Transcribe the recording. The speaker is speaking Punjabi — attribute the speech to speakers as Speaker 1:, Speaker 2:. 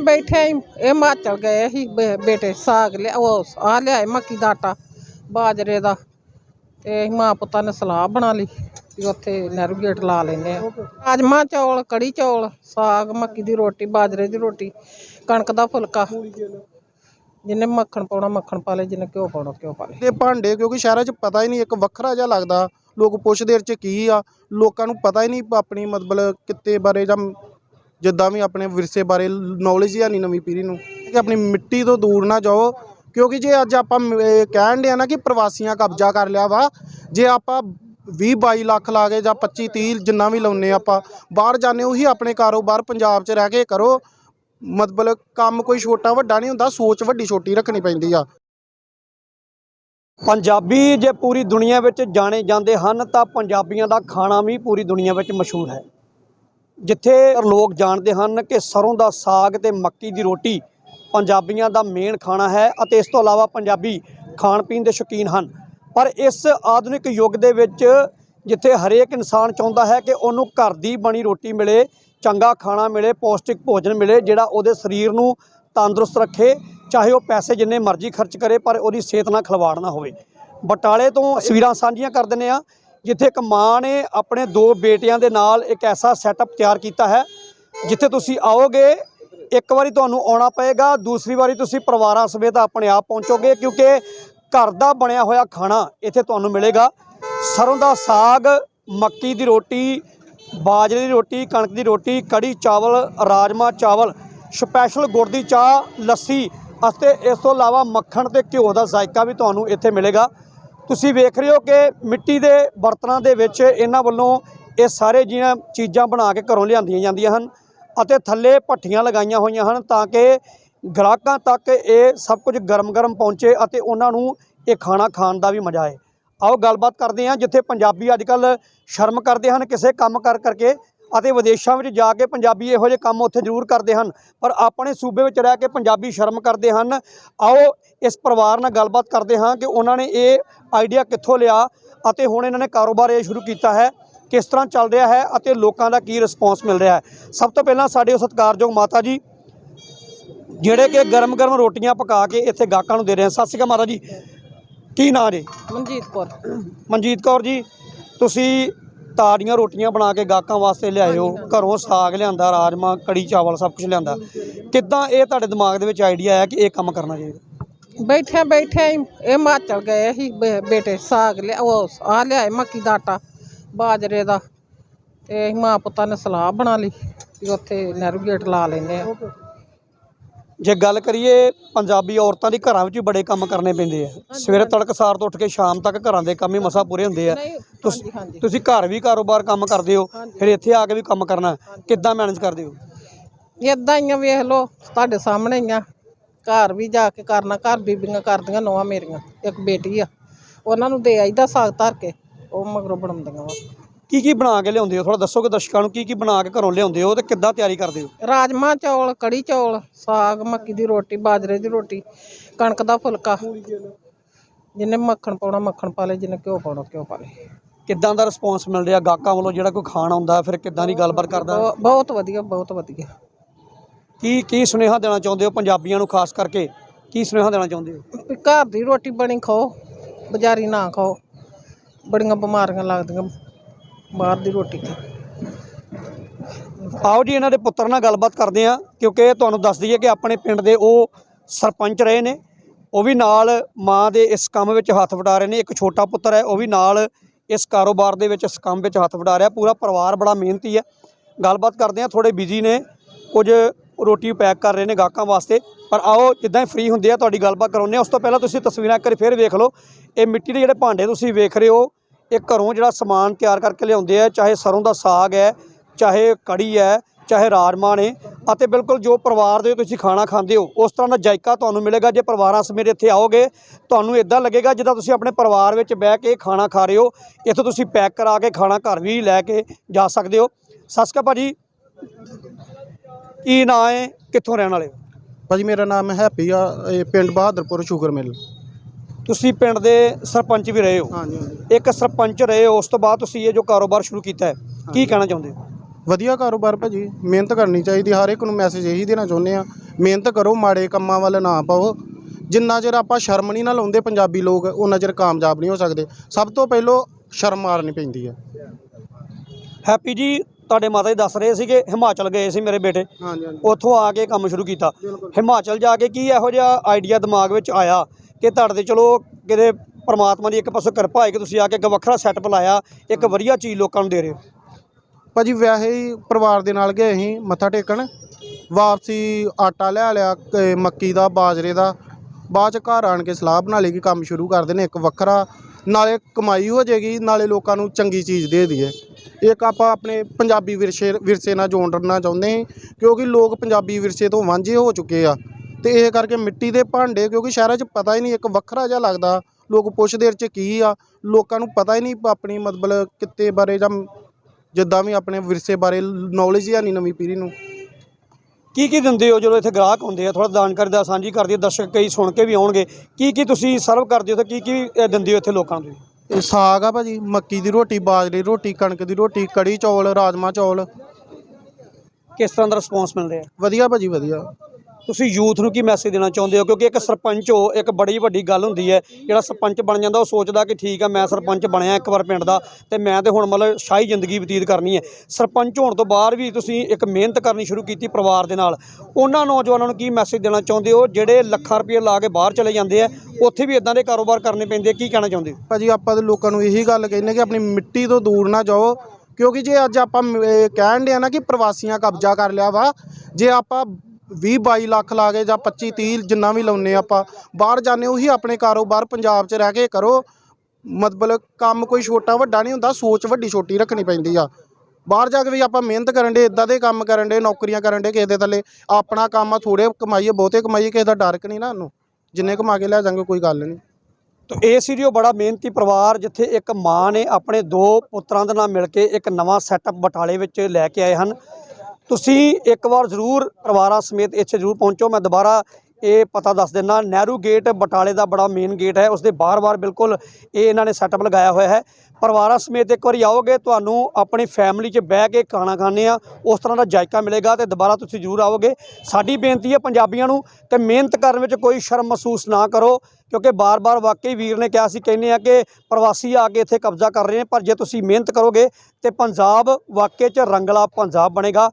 Speaker 1: ਬੈਠੇ ਬੈਠੇ ਇਹ ਹਿਮਾਚਲ ਗਏ ਸੀ, ਬੇ- ਬੇਟੇ ਸਾਗ ਲਿਆ, ਉਹ ਆ ਲਿਆਏ ਮੱਕੀ ਦਾ ਆਟਾ, ਬਾਜਰੇ ਦਾ, ਤੇ ਅਸੀਂ ਮਾਂ ਪੁੱਤਾਂ ਨੇ ਸਲਾਹ ਬਣਾ ਲਈ ਵੀ ਉੱਥੇ ਨਹਿਰੂ ਗੇਟ ਲਾ ਲੈਨੇ ਆ। ਰਾਜਮਾਂਹ ਚੌਲ, ਕੜੀ ਚੌਲ, ਸਾਗ, ਮੱਕੀ ਦੀ ਰੋਟੀ, ਬਾਜਰੇ ਦੀ ਰੋਟੀ, ਕਣਕ ਦਾ ਫੁਲਕਾ। ਜਿਹਨੇ ਮੱਖਣ ਪਾਉਣਾ, ਮੱਖਣ ਪਾ ਲੇ ਜਿਹਨੇ ਘਿਓ ਪਾਉਣਾ, ਘਿਓ ਪਾ ਲੇ
Speaker 2: ਤੇ ਭਾਂਡੇ ਕਿਉਂਕਿ ਸ਼ਹਿਰਾਂ 'ਚ ਪਤਾ ਹੀ ਨਹੀਂ, ਇੱਕ ਵੱਖਰਾ ਜਿਹਾ ਲੱਗਦਾ। ਲੋਕ ਪੁੱਛਦੇ ਚ ਕੀ ਆ? ਲੋਕਾਂ ਨੂੰ ਪਤਾ ਹੀ ਨਹੀਂ ਆਪਣੀ ਮਤਲਬ ਕਿੱਤੇ ਬਾਰੇ ਜਾਂ ਜਿੱਦਾਂ ਵੀ ਆਪਣੇ ਵਿਰਸੇ ਬਾਰੇ ਨੌਲੇਜ ਹੀ ਨਹੀਂ ਨਵੀਂ ਪੀੜ੍ਹੀ ਨੂੰ, ਕਿ ਆਪਣੀ ਮਿੱਟੀ ਤੋਂ ਦੂਰ ਨਾ ਜਾਓ, ਕਿਉਂਕਿ ਜੇ ਅੱਜ ਆਪਾਂ ਕਹਿਣ ਦੇ ਆ ਨਾ ਕਿ ਪ੍ਰਵਾਸੀਆਂ ਕਬਜ਼ਾ ਕਰ ਲਿਆ ਵਾ, ਜੇ ਆਪਾਂ 20 22 ਲੱਖ ਲਾ ਕੇ ਜਾਂ 25 30 ਜਿੰਨਾ ਵੀ ਲਾਉਨੇ ਆਪਾਂ, ਬਾਹਰ ਜਾਂਦੇ ਉਹੀ ਆਪਣੇ ਕਾਰੋਬਾਰ ਪੰਜਾਬ 'ਚ ਰਹਿ ਕੇ ਕਰੋ। ਮਤਲਬ ਕੰਮ ਕੋਈ ਛੋਟਾ ਵੱਡਾ ਨਹੀਂ ਹੁੰਦਾ, ਸੋਚ ਵੱਡੀ ਛੋਟੀ ਰੱਖਣੀ ਪੈਂਦੀ ਆ।
Speaker 3: ਪੰਜਾਬੀ ਜੇ ਪੂਰੀ ਦੁਨੀਆ ਵਿੱਚ ਜਾਣੇ ਜਾਂਦੇ ਹਨ, ਤਾਂ ਪੰਜਾਬੀਆਂ ਦਾ ਖਾਣਾ ਵੀ ਪੂਰੀ ਦੁਨੀਆ ਵਿੱਚ ਮਸ਼ਹੂਰ ਹੈ। ਜਿੱਥੇ ਲੋਕ ਜਾਣਦੇ ਹਨ ਕਿ ਸਰੋਂ ਦਾ ਸਾਗ ਤੇ ਮੱਕੀ ਦੀ ਰੋਟੀ ਪੰਜਾਬੀਆਂ ਦਾ ਮੇਨ ਖਾਣਾ ਹੈ ਅਤੇ ਇਸ ਤੋਂ ਇਲਾਵਾ ਪੰਜਾਬੀ ਖਾਣ ਪੀਣ ਦੇ ਸ਼ੌਕੀਨ ਹਨ। ਪਰ ਇਸ ਆਧੁਨਿਕ ਯੁੱਗ ਦੇ ਵਿੱਚ ਜਿੱਥੇ ਹਰੇਕ ਇਨਸਾਨ ਚਾਹੁੰਦਾ ਹੈ ਕਿ ਉਹਨੂੰ ਘਰ ਦੀ ਬਣੀ ਰੋਟੀ ਮਿਲੇ, ਚੰਗਾ ਖਾਣਾ ਮਿਲੇ, ਪੌਸ਼ਟਿਕ ਭੋਜਨ ਮਿਲੇ, ਜਿਹੜਾ ਉਹਦੇ ਸਰੀਰ ਨੂੰ ਤੰਦਰੁਸਤ ਰੱਖੇ, ਚਾਹੇ ਉਹ ਪੈਸੇ ਜਿੰਨੇ ਮਰਜ਼ੀ ਖਰਚ ਕਰੇ, ਪਰ ਉਹਦੀ ਸਿਹਤ ਨਾਲ ਖਿਲਵਾੜ ਨਾ ਹੋਵੇ। ਬਟਾਲੇ ਤੋਂ ਤਸਵੀਰਾਂ ਸਾਂਝੀਆਂ ਕਰ ਦਿੰਦੇ ਆ ਜਿੱਥੇ ਇੱਕ ਮਾਂ ਨੇ ਆਪਣੇ ਦੋ ਬੇਟਿਆਂ ਦੇ ਨਾਲ ਇੱਕ ਐਸਾ ਸੈਟਅਪ ਤਿਆਰ ਕੀਤਾ ਹੈ, ਜਿੱਥੇ ਤੁਸੀਂ ਆਓਗੇ, ਇੱਕ ਵਾਰੀ ਤੁਹਾਨੂੰ ਆਉਣਾ ਪਏਗਾ, ਦੂਸਰੀ ਵਾਰੀ ਤੁਸੀਂ ਪਰਿਵਾਰਾਂ ਸਮੇਤ ਆਪਣੇ ਆਪ ਪਹੁੰਚੋਗੇ, ਕਿਉਂਕਿ ਘਰ ਦਾ ਬਣਿਆ ਹੋਇਆ ਖਾਣਾ ਇੱਥੇ ਤੁਹਾਨੂੰ ਮਿਲੇਗਾ। ਸਰੋਂ ਦਾ ਸਾਗ, ਮੱਕੀ ਦੀ ਰੋਟੀ, ਬਾਜਰੇ ਦੀ ਰੋਟੀ, ਕਣਕ ਦੀ ਰੋਟੀ, ਕੜੀ ਚਾਵਲ ਰਾਜਮਾ ਚਾਵਲ ਸਪੈਸ਼ਲ ਗੁੜ ਦੀ ਚਾਹ, ਲੱਸੀ, ਅਤੇ ਇਸ ਤੋਂ ਇਲਾਵਾ ਮੱਖਣ ਤੇ ਘਿਓ ਦਾ ਜ਼ਾਇਕਾ ਵੀ ਤੁਹਾਨੂੰ ਇੱਥੇ ਮਿਲੇਗਾ। ਤੁਸੀਂ ਵੇਖ ਰਹੇ ਹੋ ਕਿ ਮਿੱਟੀ ਦੇ ਬਰਤਨਾਂ ਦੇ ਵਿੱਚ ਇਹਨਾਂ ਵੱਲੋਂ ਇਹ ਸਾਰੇ ਜਿਹੜੀਆਂ ਚੀਜ਼ਾਂ ਬਣਾ ਕੇ ਘਰੋਂ ਲਿਆਂਦੀਆਂ ਜਾਂਦੀਆਂ ਹਨ ਅਤੇ ਥੱਲੇ ਭੱਠੀਆਂ ਲਗਾਈਆਂ ਹੋਈਆਂ ਹਨ ਤਾਂ ਕਿ ਗ੍ਰਾਹਕਾਂ ਤੱਕ ਇਹ ਸਭ ਕੁਝ ਗਰਮ-ਗਰਮ ਪਹੁੰਚੇ ਅਤੇ ਉਹਨਾਂ ਨੂੰ ਇਹ ਖਾਣਾ ਖਾਣ ਦਾ ਵੀ ਮਜ਼ਾ ਆਏ। ਆਓ ਗੱਲਬਾਤ ਕਰਦੇ ਹਾਂ ਜਿੱਥੇ ਪੰਜਾਬੀ ਅੱਜਕੱਲ ਸ਼ਰਮ ਕਰਦੇ ਹਨ, ਕਿਸੇ ਕੰਮ ਕਰ ਕਰਕੇ ਅਤੇ ਵਿਦੇਸ਼ਾਂ ਵਿੱਚ ਜਾ ਕੇ ਪੰਜਾਬੀ ਇਹੋ ਜਿਹੇ ਕੰਮ ਉੱਥੇ ਜ਼ਰੂਰ ਕਰਦੇ ਹਨ। ਪਰ ਆਪਣੇ ਸੂਬੇ ਵਿੱਚ ਰਹਿ ਕੇ ਪੰਜਾਬੀ ਸ਼ਰਮ ਕਰਦੇ ਹਨ। ਆਓ ਇਸ ਪਰਿਵਾਰ ਨਾਲ ਗੱਲਬਾਤ ਕਰਦੇ ਹਾਂ ਕਿ ਉਹਨਾਂ ਨੇ ਇਹ ਆਈਡੀਆ ਕਿੱਥੋਂ ਲਿਆ ਅਤੇ ਹੁਣ ਇਹਨਾਂ ਨੇ ਕਾਰੋਬਾਰ ਇਹ ਸ਼ੁਰੂ ਕੀਤਾ ਹੈ। ਕਿਸ ਤਰ੍ਹਾਂ ਚੱਲ ਰਿਹਾ ਹੈ ਅਤੇ ਲੋਕਾਂ ਦਾ ਕੀ ਰਿਸਪੌਂਸ ਮਿਲ ਰਿਹਾ ਹੈ। ਸਭ ਤੋਂ ਪਹਿਲਾਂ ਸਾਡੇ ਉਹ ਸਤਿਕਾਰਯੋਗ ਮਾਤਾ ਜੀ ਜਿਹੜੇ ਕਿ ਗਰਮ-ਗਰਮ ਰੋਟੀਆਂ ਪਕਾ ਕੇ ਇੱਥੇ ਗਾਹਕਾਂ ਨੂੰ ਦੇ ਰਹੇ ਹਨ। ਸਤਿ ਸ਼੍ਰੀ ਅਕਾਲ ਮਾਤਾ ਜੀ। ਕੀ ਨਾਂ ਜੀ?
Speaker 1: ਮਨਜੀਤ ਕੌਰ।
Speaker 3: ਮਨਜੀਤ ਕੌਰ ਜੀ ਤੁਸੀਂ ਤਾੜੀਆਂ ਰੋਟੀਆਂ ਬਣਾ ਕੇ ਗਾਹਕਾਂ ਵਾਸਤੇ ਲਿਆਇਓ, ਘਰੋਂ ਸਾਗ ਲਿਆਂਦਾ, ਰਾਜਮਾ, ਕੜੀ, ਚਾਵਲ, ਸਭ ਕੁਝ ਲਿਆਂਦਾ। ਕਿੱਦਾਂ ਇਹ ਤੁਹਾਡੇ ਦਿਮਾਗ ਦੇ ਵਿੱਚ ਆਈਡੀਆ ਆਇਆ ਕਿ ਇਹ ਕੰਮ ਕਰਨਾ ਚਾਹੀਦਾ?
Speaker 1: ਬੈਠੇ ਬੈਠੇ ਇਹ ਹਿਮਾਚਲ ਗਏ ਸੀ ਬੇ- ਬੇਟੇ ਸਾਗ ਲਿਆ, ਉਹ ਆ ਲਿਆਏ ਮੱਕੀ ਦਾ ਆਟਾ ਬਾਜਰੇ ਦਾ। ਤੇ ਅਸੀਂ ਮਾਂ ਪੁੱਤਾਂ ਨੇ ਸਲਾਹ ਬਣਾ ਲਈ ਵੀ ਉੱਥੇ ਨਹਿਰੂ ਗੇਟ ਲਾ ਲੈਨੇ ਆ।
Speaker 3: ਜੇ ਗੱਲ ਕਰੀਏ ਪੰਜਾਬੀ ਔਰਤਾਂ ਦੀ ਘਰਾਂ ਵਿੱਚ ਵੀ ਬੜੇ ਕੰਮ ਕਰਨੇ ਪੈਂਦੇ ਆ। ਸਵੇਰੇ ਤੜਕਸਾਰ ਤੋਂ ਉੱਠ ਕੇ ਸ਼ਾਮ ਤੱਕ ਘਰਾਂ ਦੇ ਕੰਮ ਹੀ ਮਸਾ ਪੂਰੇ ਹੁੰਦੇ ਆ।
Speaker 1: ਹਾਂਜੀ
Speaker 3: ਤੁਸੀਂ ਘਰ ਵੀ ਕਾਰੋਬਾਰ ਕੰਮ ਕਰਦੇ ਹੋ ਫਿਰ ਇੱਥੇ ਆ ਕੇ ਵੀ ਕੰਮ ਕਰਨਾ। ਕਿੱਦਾਂ ਮੈਨੇਜ ਕਰਦੇ ਹੋ?
Speaker 1: ਇਦਾਂ ਹੀ ਆ ਵੇਖ ਲਓ ਤੁਹਾਡੇ ਸਾਹਮਣੇ ਹੀ ਆ। ਘਰ ਵੀ ਜਾ ਕੇ ਕਰਨਾ ਘਰ ਬੀਬੀਆਂ ਕਰਦੀਆਂ ਨੋਆਂ ਮੇਰੀਆਂ ਇੱਕ ਬੇਟੀ ਆ। ਉਹਨਾਂ ਨੂੰ ਦੇ ਆਈਦਾ ਸਾਗ ਧਰ ਕੇ ਉਹ ਮਗਰੋਂ ਬਣਾਉਂਦੀਆਂ ਵਾ।
Speaker 3: ਕੀ ਕੀ ਬਣਾ ਕੇ ਲਿਆਉਂਦੇ ਹੋ? ਥੋੜਾ ਦੱਸੋਗੇ ਦਰਸ਼ਕਾਂ ਨੂੰ ਕੀ ਕੀ ਬਣਾ ਕੇ ਘਰੋਂ ਲਿਆਉਂਦੇ ਹੋ ਤੇ ਕਿੱਦਾਂ ਤਿਆਰੀ ਕਰਦੇ ਹੋ?
Speaker 1: ਰਾਜਮਾਂਹ ਚੌਲ ਕੜੀ ਚੌਲ ਸਾਗ ਮੱਕੀ ਦੀ ਰੋਟੀ ਬਾਜਰੇ ਦੀ ਰੋਟੀ ਕਣਕ ਦਾ ਫੁਲਕਾ। ਜਿੰਨੇ ਮੱਖਣ ਪਾਉਣਾ ਮੱਖਣ ਪਾ ਲੇ ਜਿੰਨੇ ਘਿਓ ਪਾਉਣਾ ਘਿਓ ਪਾ ਲੇ
Speaker 3: ਕਿੱਦਾਂ ਦਾ ਰਿਸਪੌਂਸ ਮਿਲ ਰਿਹਾ? ਗਾਹਕਾਂ ਵੱਲੋਂ ਜਿਹੜਾ ਕੋਈ ਖਾਣ ਆਉਂਦਾ ਫਿਰ ਕਿੱਦਾਂ ਦੀ ਗੱਲਬਾਤ ਕਰਦਾ?
Speaker 1: ਬਹੁ- ਬਹੁਤ ਵਧੀਆ ਬਹੁਤ ਵਧੀਆ।
Speaker 3: ਕੀ ਕੀ ਸੁਨੇਹਾ ਦੇਣਾ ਚਾਹੁੰਦੇ ਹੋ ਪੰਜਾਬੀਆਂ ਨੂੰ ਖਾਸ ਕਰਕੇ? ਕੀ ਸੁਨੇਹਾ ਦੇਣਾ ਚਾਹੁੰਦੇ ਹੋ?
Speaker 1: ਵੀ ਘਰ ਦੀ ਰੋਟੀ ਬਣੀ ਖਾਓ ਬਾਜ਼ਾਰੀ ਨਾ ਖਾਓ। ਬੜੀਆਂ ਬਿਮਾਰੀਆਂ ਲੱਗਦੀਆਂ। ਬਾਹਰ ਦੀ ਰੋਟੀ ਤੋਂ
Speaker 3: ਆਓ ਜੀ, ਇਹਨਾਂ ਦੇ ਪੁੱਤਰ ਨਾਲ ਗੱਲਬਾਤ ਕਰਦੇ ਆ ਕਿਉਂਕਿ ਤੁਹਾਨੂੰ ਦੱਸ ਦਈਏ ਕਿ ਆਪਣੇ ਪਿੰਡ ਦੇ ਉਹ ਸਰਪੰਚ ਰਹੇ ਨੇ। ਉਹ ਵੀ ਨਾਲ ਮਾਂ ਦੇ ਇਸ ਕੰਮ ਵਿੱਚ ਹੱਥ ਵਟਾ ਰਹੇ ਨੇ। ਇੱਕ ਛੋਟਾ ਪੁੱਤਰ ਹੈ, ਉਹ ਵੀ ਨਾਲ ਇਸ ਕਾਰੋਬਾਰ ਦੇ ਵਿੱਚ ਇਸ ਕੰਮ ਵਿੱਚ ਹੱਥ ਵਟਾ ਰਿਹਾ। ਪੂਰਾ ਪਰਿਵਾਰ ਬੜਾ ਮਿਹਨਤੀ ਹੈ। ਗੱਲਬਾਤ ਕਰਦੇ ਆ ਥੋੜੇ ਬਿਜ਼ੀ ਨੇ। ਕੁਝ ਰੋਟੀ ਪੈਕ ਕਰ ਰਹੇ ਨੇ ਗਾਹਕਾਂ ਵਾਸਤੇ। ਪਰ ਆਓ, ਜਿੱਦਾਂ ਹੀ ਫ੍ਰੀ ਹੁੰਦੇ ਆ, ਤੁਹਾਡੀ ਗੱਲਬਾਤ ਕਰਾਉਂਦੇ ਆ ਉਸ ਤੋਂ ਪਹਿਲਾਂ ਤੁਸੀਂ ਤਸਵੀਰਾਂ ਇੱਕ ਵਾਰੀ ਫਿਰ ਵੇਖ ਲਓ। ਇਹ ਮਿੱਟੀ ਦੇ ਜਿਹੜੇ ਭਾਂਡੇ ਤੁਸੀਂ ਵੇਖ ਰਹੇ ਹੋ ਇਹ ਘਰੋਂ ਜਿਹੜਾ ਸਮਾਨ ਤਿਆਰ ਕਰਕੇ ਲਿਆਉਂਦੇ ਆ, ਚਾਹੇ ਸਰੋਂ ਦਾ ਸਾਗ ਹੈ, ਚਾਹੇ ਕੜੀ ਹੈ, ਚਾਹੇ ਰਾਜਮਾ ਨੇ, ਅਤੇ ਬਿਲਕੁਲ ਜੋ ਪਰਿਵਾਰ ਦੇ ਤੁਸੀਂ ਖਾਣਾ ਖਾਂਦੇ ਹੋ, ਉਸ ਤਰ੍ਹਾਂ ਦਾ ਜਾਇਕਾ ਤੁਹਾਨੂੰ ਮਿਲੇਗਾ। ਜੇ ਪਰਿਵਾਰਾਂ ਸਮੇਤ ਇੱਥੇ ਆਓਗੇ, ਤੁਹਾਨੂੰ ਇਦਾਂ ਲੱਗੇਗਾ ਜਿੱਦਾਂ ਤੁਸੀਂ ਆਪਣੇ ਪਰਿਵਾਰ ਵਿੱਚ ਬਹਿ ਕੇ ਖਾਣਾ ਖਾ ਰਹੇ ਹੋ। ਇੱਥੋਂ ਤੁਸੀਂ ਪੈਕ ਕਰਾ ਕੇ ਖਾਣਾ ਘਰ ਵੀ ਲੈ ਕੇ ਜਾ ਸਕਦੇ ਹੋ। ਸਤਿ ਸ਼੍ਰੀ ਅਕਾਲ ਭਾਜੀ। ਕੀ ਨਾਂ ਹੈ? ਕਿੱਥੋਂ ਰਹਿਣ ਵਾਲੇ ਹੋ?
Speaker 2: ਭਾਜੀ, ਮੇਰਾ ਨਾਮ ਹੈਪੀ ਆ ਇਹ ਪਿੰਡ ਬਹਾਦਰਪੁਰ ਸ਼ੂਗਰ ਮਿਲ।
Speaker 3: ਤੁਸੀਂ ਪਿੰਡ ਦੇ ਸਰਪੰਚ ਵੀ ਰਹੇ ਹੋ।
Speaker 2: ਹਾਂਜੀ ਹਾਂਜੀ।
Speaker 3: ਇੱਕ ਸਰਪੰਚ ਰਹੇ ਹੋ ਉਸ ਤੋਂ ਬਾਅਦ ਤੁਸੀਂ ਇਹ ਜੋ ਕਾਰੋਬਾਰ ਸ਼ੁਰੂ ਕੀਤਾ ਹੈ ਕੀ ਕਹਿਣਾ ਚਾਹੁੰਦੇ ਹੋ?
Speaker 2: ਵਧੀਆ ਕਾਰੋਬਾਰ ਭਾਜੀ ਮਿਹਨਤ ਕਰਨੀ ਚਾਹੀਦੀ ਹਰ ਇੱਕ ਨੂੰ ਮੈਸੇਜ ਇਹੀ ਦੇਣਾ ਚਾਹੁੰਦੇ ਆ ਮਿਹਨਤ ਕਰੋ ਮਾੜੇ ਕੰਮਾਂ ਵੱਲ ਨਾ ਪਾਓ। ਜਿੰਨਾ ਚਿਰ ਆਪਾਂ ਸ਼ਰਮ ਨਹੀਂ ਨਾ ਲਾਉਂਦੇ ਪੰਜਾਬੀ ਲੋਕ ਉਹਨਾਂ ਚਿਰ ਕਾਮਯਾਬ ਨਹੀਂ ਹੋ ਸਕਦੇ। ਸਭ ਤੋਂ ਪਹਿਲਾਂ ਸ਼ਰਮ ਮਾਰਨੀ ਪੈਂਦੀ ਹੈ।
Speaker 3: ਹੈਪੀ ਜੀ ਤੁਹਾਡੇ ਮਾਤਾ ਜੀ ਦੱਸ ਰਹੇ ਸੀਗੇ ਹਿਮਾਚਲ ਗਏ ਸੀ ਮੇਰੇ ਬੇਟੇ।
Speaker 2: ਹਾਂਜੀ ਹਾਂਜੀ।
Speaker 3: ਉੱਥੋਂ ਆ ਕੇ ਕੰਮ ਸ਼ੁਰੂ ਕੀਤਾ। ਹਿਮਾਚਲ ਜਾ ਕੇ ਕੀ ਇਹੋ ਜਿਹਾ ਆਈਡੀਆ ਦਿਮਾਗ ਵਿੱਚ ਆਇਆ ਕਿ ਤੁਹਾਡੇ ਤੇ ਚਲੋ ਕਿਤੇ ਪਰਮਾਤਮਾ ਦੀ ਇੱਕ ਪਾਸੋਂ ਕਿਰਪਾ ਹੋਈ ਕਿ ਤੁਸੀਂ ਆ ਕੇ ਇੱਕ ਵੱਖਰਾ ਸੈਟਅਪ ਲਾਇਆ ਇੱਕ ਵਧੀਆ ਚੀਜ਼ ਲੋਕਾਂ ਨੂੰ ਦੇ ਰਹੇ ਹੋ।
Speaker 2: ਭਾਜੀ ਵੈਸੇ ਹੀ ਪਰਿਵਾਰ ਦੇ ਨਾਲ ਗਏ ਅਸੀਂ ਮੱਥਾ ਟੇਕਣ। ਵਾਪਸੀ ਆਟਾ ਲਿਆ ਲਿਆ ਕ- ਮੱਕੀ ਦਾ ਬਾਜਰੇ ਦਾ। ਬਾਅਦ ਚ ਘਰ ਆਣ ਕੇ ਸਲਾਹ ਬਣਾ ਲਈ ਕਿ ਕੰਮ ਸ਼ੁਰੂ ਕਰਦੇ ਨੇ ਇੱਕ ਵੱਖਰਾ। ਨਾਲੇ ਕਮਾਈ ਹੋ ਜਾਏਗੀ ਨਾਲੇ ਲੋਕਾਂ ਨੂੰ ਚੰਗੀ ਚੀਜ਼ ਦੇ ਦਈਏ। ਇੱਕ ਆਪਾਂ ਆਪਣੇ ਪੰਜਾਬੀ ਵਿਰਸੇ ਵਿਰਸੇ ਨਾਲ ਜੋੜਨਾ ਚਾਹੁੰਦੇ ਹਾਂ ਕਿਉਂਕਿ ਲੋਕ ਪੰਜਾਬੀ ਵਿਰਸੇ ਤੋਂ ਵਾਂਝੇ ਹੋ ਚੁੱਕੇ ਆ। ਤੇ ਇਹ ਕਰਕੇ ਮਿੱਟੀ ਦੇ ਭਾਂਡੇ ਕਿਉਂਕਿ ਸ਼ਹਿਰਾਂ 'ਚ ਪਤਾ ਹੀ ਨਹੀਂ ਇੱਕ ਵੱਖਰਾ ਜਿਹਾ ਲੱਗਦਾ। ਲੋਕ ਪੁੱਛਦੇ 'ਚ ਕੀ ਆ? ਲੋਕਾਂ ਨੂੰ ਪਤਾ ਹੀ ਨਹੀਂ ਆਪਣੀ ਮਤਲਬ ਕਿੱਤੇ ਬਾਰੇ ਜਾਂ ਜਿੱਦਾਂ ਵੀ ਆਪਣੇ ਵਿਰਸੇ ਬਾਰੇ ਨੌਲੇਜ ਹੀ ਨਹੀਂ ਨਵੀਂ ਪੀੜ੍ਹੀ ਨੂੰ।
Speaker 3: ਕੀ ਕੀ ਦਿੰਦੇ ਹੋ ਜਦੋਂ ਇੱਥੇ ਗ੍ਰਾਹਕ ਹੁੰਦੇ ਆ? ਥੋੜਾ ਜਾਣਕਾਰੀ ਦਾ ਸਾਂਝੀ ਕਰਦੀ ਦਰਸ਼ਕ ਕਈ ਸੁਣ ਕੇ ਵੀ ਆਉਣਗੇ। ਕੀ ਕੀ ਤੁਸੀਂ ਸਰਵ ਕਰਦੇ ਹੋ ਤੇ ਕੀ ਕੀ ਦਿੰਦੇ ਹੋ ਇੱਥੇ ਲੋਕਾਂ ਨੂੰ?
Speaker 2: ਇਹ ਸਾਗ ਆ ਭਾਜੀ ਮੱਕੀ ਦੀ ਰੋਟੀ ਬਾਜਰੇ ਰੋਟੀ ਕਣਕ ਦੀ ਰੋਟੀ ਕੜੀ ਚੌਲ ਰਾਜਮਾ ਚੌਲ।
Speaker 3: ਕਿਸ ਤਰ੍ਹਾਂ ਦਾ ਰਿਸਪੌਂਸ ਮਿਲ ਰਿਹਾ?
Speaker 2: ਵਧੀਆ ਭਾਜੀ ਵਧੀਆ।
Speaker 3: ਤੁਸੀਂ ਯੂਥ ਨੂੰ ਕੀ ਮੈਸੇਜ ਦੇਣਾ ਚਾਹੁੰਦੇ ਹੋ? ਕਿਉਂਕਿ ਇੱਕ ਸਰਪੰਚ ਹੋ, ਇੱਕ ਬੜੀ ਵੱਡੀ ਗੱਲ ਹੁੰਦੀ ਹੈ, ਜਿਹੜਾ ਸਰਪੰਚ ਬਣ ਜਾਂਦਾ, ਉਹ ਸੋਚਦਾ ਕਿ ਠੀਕ ਆ, ਮੈਂ ਸਰਪੰਚ ਬਣਿਆ ਇੱਕ ਵਾਰ ਪਿੰਡ ਦਾ ਤੇ ਮੈਂ ਤੇ ਹੁਣ ਮਤਲਬ ਸ਼ਾਹੀ ਜ਼ਿੰਦਗੀ ਬਤੀਤ ਕਰਨੀ ਹੈ। ਸਰਪੰਚ ਹੋਣ ਤੋਂ ਬਾਅਦ ਵੀ ਤੁਸੀਂ ਇੱਕ ਮਿਹਨਤ ਕਰਨੀ ਸ਼ੁਰੂ ਕੀਤੀ ਪਰਿਵਾਰ ਦੇ ਨਾਲ। ਉਹਨਾਂ ਨੌਜਵਾਨਾਂ ਨੂੰ ਕੀ ਮੈਸੇਜ ਦੇਣਾ ਚਾਹੁੰਦੇ ਹੋ? ਜਿਹੜੇ ਲੱਖਾਂ ਰੁਪਏ ਲਾ ਕੇ ਬਾਹਰ ਚਲੇ ਜਾਂਦੇ ਆ, ਉੱਥੇ ਵੀ ਇਦਾਂ ਦੇ ਕਾਰੋਬਾਰ ਕਰਨੇ ਪੈਂਦੇ ਕੀ ਕਹਿਣਾ ਚਾਹੁੰਦੇ ਹੋ?
Speaker 2: ਭਾਜੀ, ਆਪਾਂ ਤੇ ਲੋਕਾਂ ਨੂੰ ਇਹੀ ਗੱਲ ਕਹਿੰਦੇ ਕਿ ਆਪਣੀ ਮਿੱਟੀ ਤੋਂ ਦੂਰ ਨਾ ਜਾਓ, ਕਿਉਂਕਿ ਜੇ ਅੱਜ ਆਪਾਂ ਕਹਿਣ ਦੇ ਆ ਨਾ ਕਿ ਪ੍ਰਵਾਸੀਆਂ ਕਬਜ਼ਾ ਕਰ ਲਿਆ ਵਾ, ਜੇ ਆਪਾਂ 20 22 ਲੱਖ ਲਾ ਕੇ ਜਾਂ 25 30 ਜਿੰਨਾ ਵੀ ਲਾਉਨੇ ਆਪਾਂ, ਬਾਹਰ ਜਾਂਦੇ ਉਹੀ ਆਪਣੇ ਕਾਰੋਬਾਰ ਪੰਜਾਬ 'ਚ ਰਹਿ ਕੇ ਕਰੋ। ਮਤਲਬ ਕੰਮ ਕੋਈ ਛੋਟਾ ਵੱਡਾ ਨਹੀਂ ਹੁੰਦਾ, ਸੋਚ ਵੱਡੀ ਛੋਟੀ ਰੱਖਣੀ ਪੈਂਦੀ ਆ। ਬਾਹਰ ਜਾ ਕੇ ਵੀ ਆਪਾਂ ਮਿਹਨਤ ਕਰਨ ਦੇ, ਇਦਾਂ ਦੇ ਕੰਮ ਕਰਨ ਦੇ, ਨੌਕਰੀਆਂ ਕਰਨ ਦੇ, ਕਿਸੇ ਦੇ ਥੱਲੇ ਆਪਣਾ ਕੰਮ ਆ ਥੋੜੇ ਕਮਾਈਏ, ਬਹੁਤੇ ਕਮਾਈਏ, ਕਿਸੇ ਦਾ ਡਰ ਕਿ ਨਹੀਂ ਨਾ ਸਾਨੂੰ। ਜਿੰਨੇ ਕਮਾ ਕੇ ਲੈ ਜਾਵਾਂਗੇ ਕੋਈ ਗੱਲ ਨਹੀਂ।
Speaker 3: ਤੋ ਇਹ ਸੀ ਜੀ ਉਹ ਬੜਾ ਮਿਹਨਤੀ ਪਰਿਵਾਰ, ਜਿੱਥੇ ਇੱਕ ਮਾਂ ਨੇ ਆਪਣੇ ਦੋ ਪੁੱਤਰਾਂ ਦੇ ਨਾਲ ਮਿਲ ਕੇ ਇੱਕ ਨਵਾਂ ਸੈਟਅਪ ਬਟਾਲੇ ਵਿੱਚ ਲੈ ਕੇ ਆਏ ਹਨ। ਤੁਸੀਂ ਇੱਕ ਵਾਰ ਜ਼ਰੂਰ ਪਰਿਵਾਰਾਂ ਸਮੇਤ ਇੱਥੇ ਜ਼ਰੂਰ ਪਹੁੰਚੋ। ਮੈਂ ਦੁਬਾਰਾ ਇਹ ਪਤਾ ਦੱਸ ਦਿੰਦਾ, ਨਹਿਰੂ ਗੇਟ ਬਟਾਲੇ ਦਾ ਬੜਾ ਮੇਨ ਗੇਟ ਹੈ। ਉਸ ਦੇ ਬਾਹਰ-ਬਾਹਰ ਬਿਲਕੁਲ ਇਹ ਇਹਨਾਂ ਨੇ ਸੈਟਅਪ ਲਗਾਇਆ ਹੋਇਆ ਹੈ। ਪਰਿਵਾਰਾਂ ਸਮੇਤ ਇੱਕ ਵਾਰੀ ਆਓਗੇ, ਤੁਹਾਨੂੰ ਆਪਣੀ ਫੈਮਿਲੀ 'ਚ ਬਹਿ ਕੇ ਖਾਣਾ ਖਾਣੇ ਆ ਉਸ ਤਰ੍ਹਾਂ ਦਾ ਜਾਇਕਾ ਮਿਲੇਗਾ ਤੇ ਦੁਬਾਰਾ ਤੁਸੀਂ ਜ਼ਰੂਰ ਆਓਗੇ। ਸਾਡੀ ਬੇਨਤੀ ਹੈ ਪੰਜਾਬੀਆਂ ਨੂੰ ਕਿ ਮਿਹਨਤ ਕਰਨ ਵਿੱਚ ਕੋਈ ਸ਼ਰਮ ਮਹਿਸੂਸ ਨਾ ਕਰੋ, ਕਿਉਂਕਿ ਬਾਰ-ਬਾਰ ਵਾਕਈ ਵੀਰ ਨੇ ਕਿਹਾ ਸੀ, ਕਹਿੰਦੇ ਆ ਕਿ ਪ੍ਰਵਾਸੀ ਆ ਕੇ ਇੱਥੇ ਕਬਜ਼ਾ ਕਰ ਰਹੇ ਨੇ, ਪਰ ਜੇ ਤੁਸੀਂ ਮਿਹਨਤ ਕਰੋਗੇ ਤੇ ਪੰਜਾਬ ਵਾਕਈ 'ਚ ਰੰਗਲਾ ਪੰਜਾਬ ਬਣੇਗਾ।